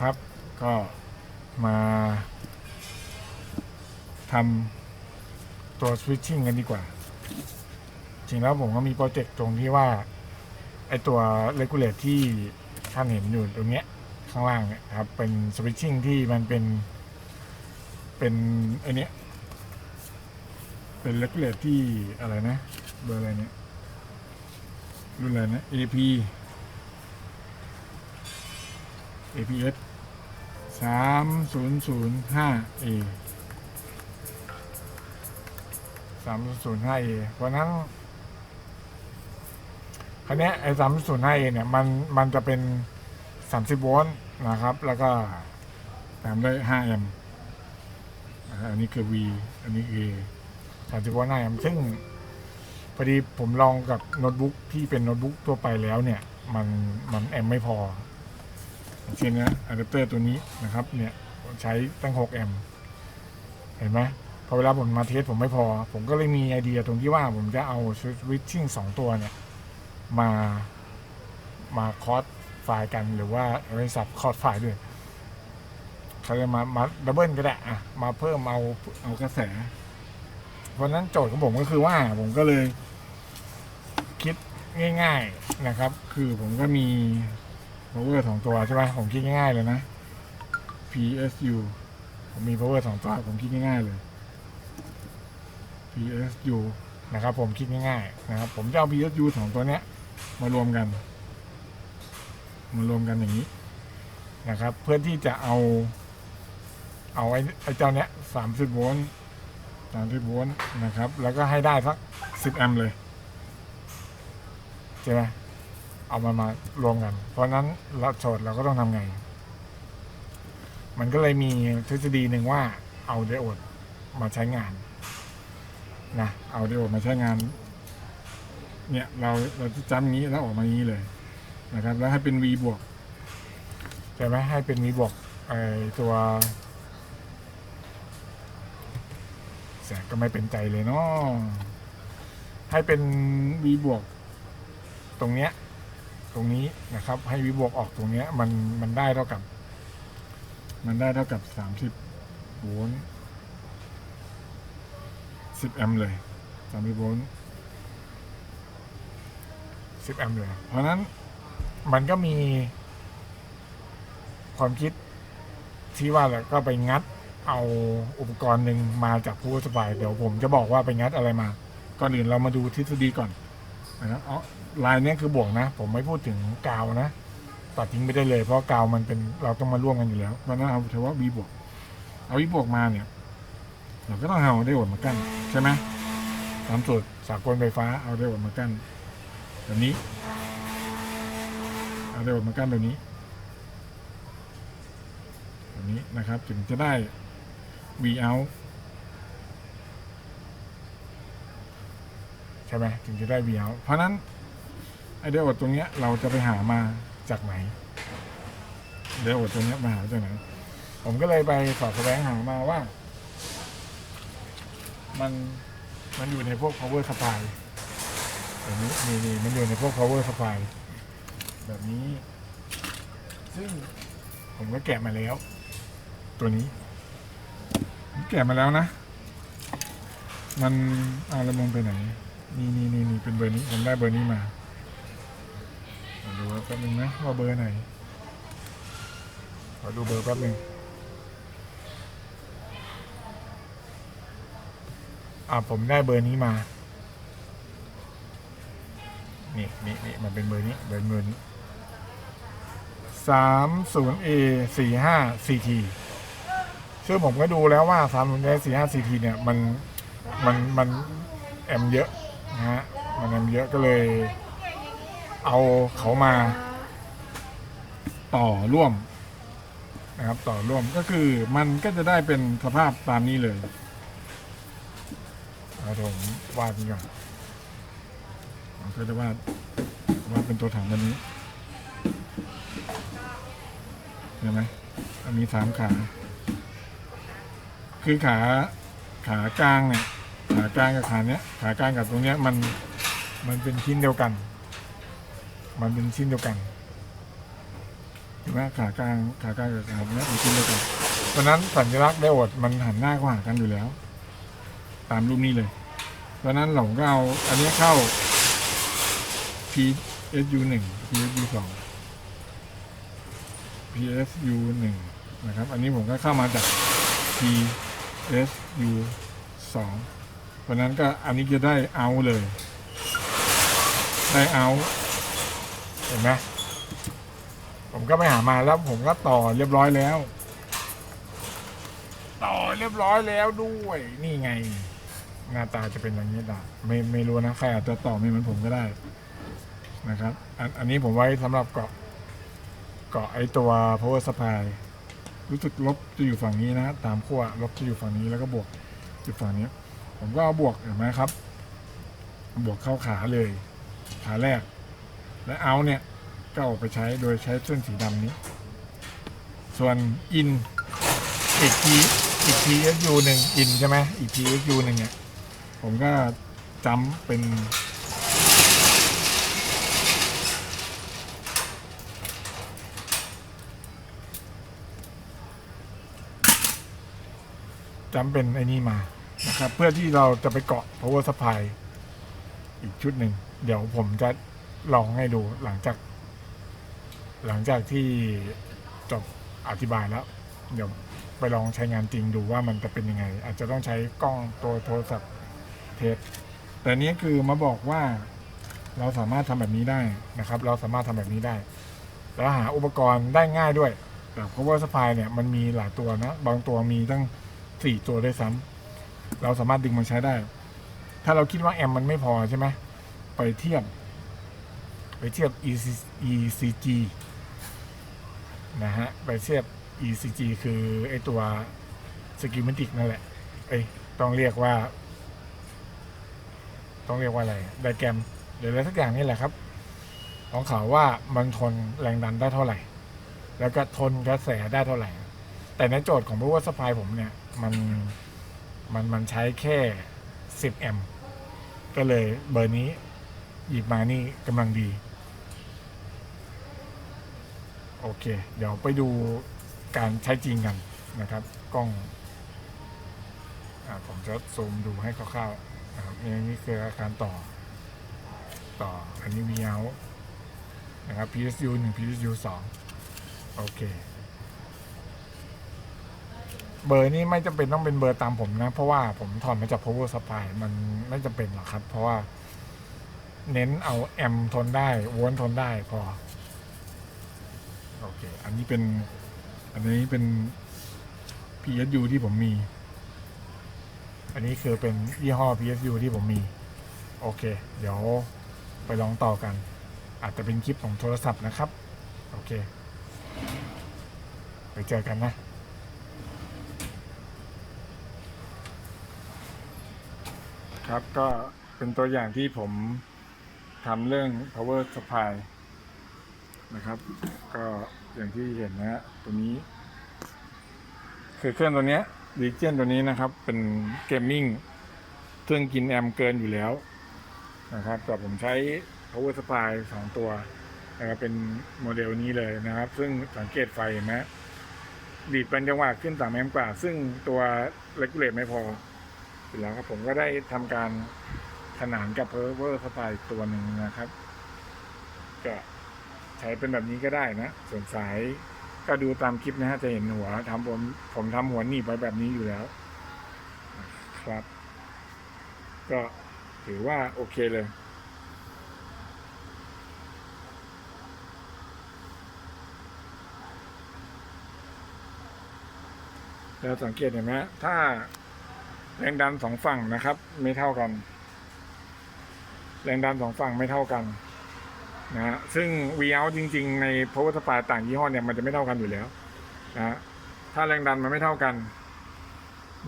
ครับ ก็มาทำตัว switching กันดีกว่า จริงแล้วผมก็มีโปรเจกต์ตรงที่ว่า ไอตัว regulate ที่ท่านเห็นอยู่ตรงเนี้ยข้างล่างเนี่ยครับ เป็น switching ที่มันเป็น เป็นไอเนี้ย เป็น regulate ที่อะไรนะ เบอร์อะไรเนี่ยรุ่นอะไรนะ AP APS สามศูนย์ศูนย์ห้า A สามศูนย์ห้า A เพราะนั้นคันนี้ไอ้สามศูนย์ห้า A เนี่ยมันมันจะเป็นสามสิบโวลต์นะครับ แล้วก็ตามด้วยห้าแอมป์อันนี้คือ V อันนี้ A สามสิบโวลต์ห้าแอมป์ซึ่งพอดีผมลองกับโน้ตบุ๊กที่เป็นโน้ตบุ๊กทั่วไปแล้วเนี่ย มันมันแอมป์ไม่พอ เช่นนะอะแดปเตอร์ตัวนี้นะครับเนี่ยใช้ตั้ง 6 แอมป์เห็นไหมพอเวลาผมมาเทสผมไม่พอ ผมก็เลยมีไอเดียตรงที่ว่าผมจะเอาสวิตชิ่งสองตัวเนี่ย มามาคอร์สไฟล์กันหรือว่าบริษัทคอร์สไฟล์ด้วยเขาจะมามาดับเบิลก็ได้อะมาเพิ่มเอาเอากระแส เพราะฉะนั้นโจทย์ของผมก็คือว่าผมก็เลยคิดง่าย ๆนะครับ คือผมก็มี power สองตัวใช่ไหมผมคิดง่ายๆเลยนะ PSU ผมมี power สองตัวผมคิดง่ายๆเลย PSU นะครับ ผมคิดง่ายๆนะครับ ผมจะเอา PSU สองตัวเนี้ย มารวมกัน มารวมกันอย่างนี้นะครับ เพื่อที่จะเอา เอาไอ้ไอ้เจ้าเนี้ยสามสิบโวลต์สามสิบโวลต์นะครับ แล้วก็ให้ได้สักสิบแอมป์เลยใช่ไหม เอามันมารวมกัน เพราะนั้นเราโจทย์เราก็ต้องทำไง มันก็เลยมีทฤษฎีหนึ่งว่าเอาไดโอดมาใช้งานนะเอาไดโอดมาใช้งาน เนี่ยเราเราจะจำงนี้แล้วออกมางนี้เลยนะครับ แล้วให้เป็น V บวกใช่ไหมให้เป็น V บวกไอตัวแสงก็ไม่เป็นใจเลยเนาะให้เป็น V บวกตรงเนี้ย รงนี้นะครับ ให้วิบวกออกตรงนี้มันมันได้เท่ากับ มันได้เท่ากับสามสิบโวลต์สิบแอมป์เลยสามสิบโวลต์สิบแอมป์เลย เพราะฉะนั้นมันก็มีความคิดที่ว่าแล้วก็ไปงัดเอาอุปกรณ์หนึ่งมาจากผู้สบาย เดี๋ยวผมจะบอกว่าไปงัดอะไรมา ก่อนอื่นเรามาดูทฤษฎีก่อน นะครับเอาลายนี้คือบวกนะ ผมไม่พูดถึงกาวนะ ตัดทิ้งไปได้เลย เพราะกาวมันเป็นเราต้องมาร่วมกันอยู่แล้วเพราะฉะนั้นเอาถือว่า V บวกเอา V บวกมาเนี่ย เราก็ต้องเอาได้อดมากั้นใช่ไหมตามสูตรสากลไฟฟ้าเอาได้อดมากั้นแบบนี้เอาได้อดมากั้นแบบนี้แบบนี้นะครับ ถึงจะได้ V out ใช่ไหมถึงจะได้ V out เพราะนั้นไอเดียอดตรงเนี้ยเราจะไปหามาจากไหนเดียอดตรงเนี้ยมาหาจากไหนผมก็เลยไปสอบแสวงหามาว่า มันมันอยู่ในพวก power supply แบบนี้นี่นี่มันอยู่ในพวก power supply แบบนี้ ซึ่งผมก็แกะมาแล้ว ตัวนี้ผมแกะมาแล้วนะ มันอาละมงไปไหน นี่นี่นี่นี่เป็นเบอร์นี้ผมได้เบอร์นี้มาดูแป๊บนึงนะว่าเบอร์ไหนขอดูเบอร์แป๊บนึงอ่าผมได้เบอร์นี้มา นี่นี่นี่มันเป็นเบอร์นี้เบอร์เบอร์นี้สามศูนย์ A สี่ห้า CT ซึ่งผมก็ดูแล้วว่าสามศูนย์ A สี่ห้า CT เนี่ยมันมันมันแอมเยอะ นะฮะมันเยอะก็เลย เอาเขามา ต่อร่วมนะครับ ต่อร่วมก็คือมันก็จะได้เป็นสภาพตามนี้เลยเอาผมวาดก่อนผมก็จะวาดวาดเป็นตัวถังแบบนี้เห็นไหมมีสามขา คือขาขากลางเนี่ย ขากลางกับขาเนี้ยขากลางกับตรงเนี้ยมันมันเป็นชิ้นเดียวกัน มันเป็นชิ้นเดียวกันเห็นไหมขากลางขากลางกับขาเนี้ยมันขึ้นเด้วกันเพราะนั้นสัญลักษณ์ไดโอดมันหันหน้าเข้าหากันอยู่แล้ว ตามรูปนี้เลย เพราะนั้นผมก็เอาอันนี้เข้า PSU หนึ่ง PSU สอง PSU หนึ่งนะครับ อันนี้ผมก็เข้ามาจาก PSU สอง ราะนั้นก็อันนี้จะได้เอาเลย ได้เอา เห็นไหมผมก็ไปหามาแล้วผมก็ต่อเรียบร้อยแล้ว ต่อเรียบร้อยแล้วด้วย นี่ไง หน้าตาจะเป็นอย่างนี้ดะไม่ไม่รู้นะใครอาจจะต่อไม่เหมือนผมก็ได้นะครับ อันอันนี้ผมไว้สำหรับเกาะเกาะไอตัว power supply รู้สึกลบจะอยู่ฝั่งนี้นะ ตามขั้วลบจะอยู่ฝั่งนี้แล้วก็บวกอยู่ฝั่งนี้ ผมก็เอาบวกเห็นไหมครับ บวกเข้าขาเลย ขาแรก และเอาเนี่ยก็เอาไปใช้โดยใช้เส้นสีดำนี้ ส่วนอินอีกทีอีกที SU หนึ่งอินใช่ไหมอีกที SU หนึ่งเนี่ยผมก็จำเป็นจำเป็นไอ้นี่มา นะครับเพื่อที่เราจะไปเกาะ power supply อีกชุดหนึ่ง เดี๋ยวผมจะลองให้ดูหลังจาก หลังจากที่จบอธิบายแล้ว เดี๋ยวไปลองใช้งานจริงดูว่ามันจะเป็นยังไง อาจจะต้องใช้กล้องตัวโทรศัพท์เทสแต่นี้คือมาบอกว่าเราสามารถทำแบบนี้ได้นะครับ เราสามารถทำแบบนี้ได้ แล้วหาอุปกรณ์ได้ง่ายด้วยแต่ power supply เนี่ยมันมีหลายตัวนะ บางตัวมีตั้งสี่ตัวด้วยซ้ำ เราสามารถดึงมันใช้ได้ ถ้าเราคิดว่าแอมมันไม่พอใช่ไหมไปเทียบ ไปเทียบ ECG นะฮะ ไปเทียบ ECG คือไอตัวสกิมติกนั่นแหละเอ้ยต้องเรียกว่า ต้องเรียกว่าอะไร ไดแกรมหรืออะไรสักอย่างนี่แหละครับ ของเขาว่ามันทนแรงดันได้เท่าไหร่ แล้วก็ทนกระแสได้เท่าไหร่ แต่ในโจทย์ของ power supply ผมเนี่ย มัน มันมันใช้แค่ 10 แอมป์ก็เลยเบอร์นี้หยิบมานี่กำลังดี โอเค เดี๋ยวไปดูการใช้จริงกันนะครับ กล้องอาผมจะซูมดูให้คร่าวๆนะครับนี่นี่คืออาการต่อ ต่ออันนี้ v o u t นะครับ PSU 1 PSU 2 โอเค เบอร์นี้ไม่จำเป็นต้องเป็นเบอร์ตามผมนะ เพราะว่าผมถอนมาจาก power supply มันไม่จำเป็นหรอกครับ เพราะว่า เน้นเอาแอมทนได้วลทนได้พอโอเค อันนี้เป็น อันนี้เป็น PSU ที่ผมมี อันนี้คือเป็นยี่ห้อ PSU ที่ผมมี โอเค เดี๋ยวไปลองต่อกัน อาจจะเป็นคลิปของโทรศัพท์นะครับ โอเค ไปเจอกันนะ ครับก็เป็นตัวอย่างที่ผมทำเรื่อง power supply นะครับ ก็อย่างที่เห็นนะฮะตัวนี้ คือเครื่องตัวนี้ย Legion ตัวนี้นะครับ เป็นเกมมิ่งเครื่องกินแอมเกินอยู่แล้วนะครับแต่ผมใช้ power supply สองตัวนะครับเป็นโมเดลนี้เลยนะครับ ซึ่งสังเกตไฟเห็นไหมดีดเป็นจังหวะขึ้นสามแอมป์กว่า ซึ่งตัว regulate ไม่พอ เสร็จแล้วครับผมก็ได้ทำการขนานกับ power supply ตัวหนึ่งนะครับ ก็ใช้เป็นแบบนี้ก็ได้นะ ส่วนสายก็ดูตามคลิปนะฮะจะเห็นหัวทำผมผมทำหัวหนีบไว้แบบนี้อยู่แล้ว ครับ ก็ถือว่าโอเคเลยแล้วสังเกตเห็นไหมถ้า แรงดันสองฝั่งนะครับ ไม่เท่ากัน แรงดันสองฝั่งไม่เท่ากันนะฮะซึ่ง v out จริง ๆ ใน power supply ต่างยี่ห้อเนี่ยมันจะไม่เท่ากันอยู่แล้วนะฮะถ้าแรงดันมันไม่เท่ากัน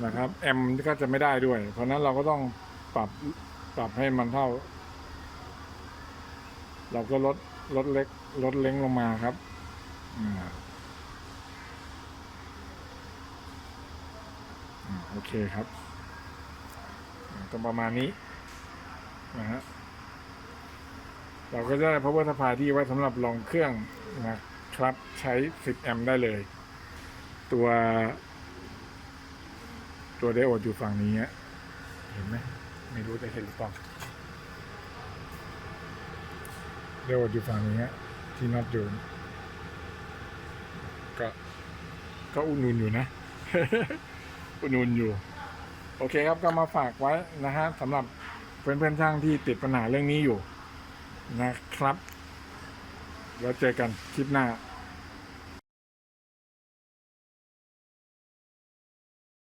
นะครับแอมก็จะไม่ได้ด้วย เพราะนั้นเราก็ต้องปรับปรับให้มันเท่า เราก็ลดลดเล็กลดเล้งลงมาครับอ่าอ่าโอเคครับ ตรงประมาณนี้นะฮะเราก็จะได้ power supply ที่ไว้สำหรับรองเครื่องนะครับใช้ 10 แอมป์ได้เลย ตัว ตัวไดโอดอยู่ฝั่งนี้เห็นไหมไม่รู้จะเห็นหรือเปล่าไดโอดอยู่ฝั่งนี้ที่น็อตอยู่ก็ก็อุ่นๆอยู่นะ อุ่นๆอยู่ โอเคครับก็มาฝากไว้นะฮะสำหรับเพื่อนๆช่างที่ติดปัญหาเรื่องนี้อยู่นะครับ แล้วเจอกันคลิปหน้า